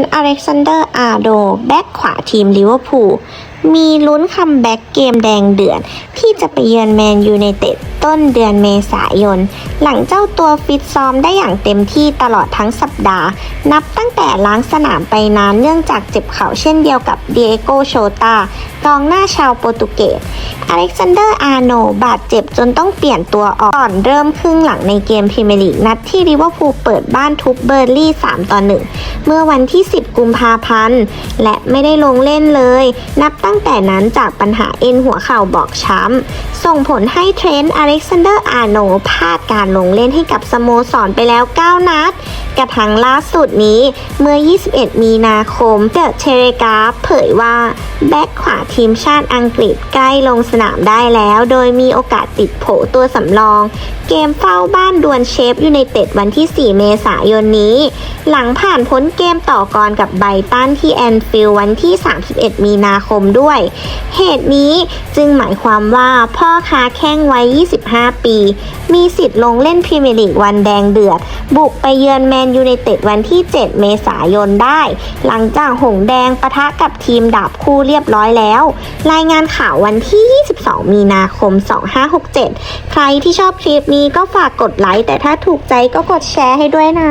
นอเล็กซานเดอร์อาร์โดแบ็กขวาทีมลิเวอร์พูล มีลุ้นคัมแบ็กเกมแดงเดือดที่จะไปเยือนแมนยูไนเต็ดต้นเดือนเมษายน หลังเจ้าตัวฟิตซ้อมได้อย่างเต็มที่ตลอดทั้งสัปดาห์ นับตั้งแต่ล้างสนามไปนานเนื่องจากเจ็บเข่าเช่นเดียวกับเดียโกโชตากองหน้าชาวโปรตุเกสอเล็กซานเดอร์อาร์โนบาดเจ็บจนต้องเปลี่ยนตัวออกก่อนเริ่มครึ่งหลังในเกมพรีเมียร์ลีกนัดที่ลิเวอร์พูลเปิดบ้านทุบเบอร์ลี่3ต่อ1เมื่อวันที่ 10 กุมภาพันธ์และไม่ได้ลงเล่นเลย นับตั้ง้งแต่นั้นจากปัญหาเอ็นหัวเข่าบอกช้ำ ส่งผลให้เทรนต์อเล็กซานเดอร์อาร์โนพลาดการลงเล่นให้กับสโมสรไปแล้ว 9 นัด กระทั่งล่าสุดนี้เมื่อ 21 มีนาคมเดอะเทเลกาเผยว่า แบ็คขวาทีมชาติอังกฤษใกล้ลงสนามได้แล้ว โดยมีโอกาสติดโผตัวสำรอง เกมเฝ้าบ้านดวลเชฟยูไนเต็ดวันที่ 4 เมษายนนี้ หลังผ่านพ้นเกมต่อกรกับไบตันที่แอนฟิลด์วันที่ 31 มีนาคมด้วยด้วย เหตุนี้จึงหมายความว่าพ่อค้าแข้งวัย 25 ปี มีสิทธิ์ลงเล่นพรีเมียร์ลีกวันแดงเดือด บุกไปเยือนแมนยูไนเต็ดวันที่ 7 เมษายนได้ หลังจากหงแดงปะทะกับทีมดาบคู่เรียบร้อยแล้ว รายงานข่าววันที่ 22 มีนาคม 2567 ใครที่ชอบคลิปนี้ก็ฝากกดไลค์แต่ถ้าถูกใจก็กดแชร์ให้ด้วยนะ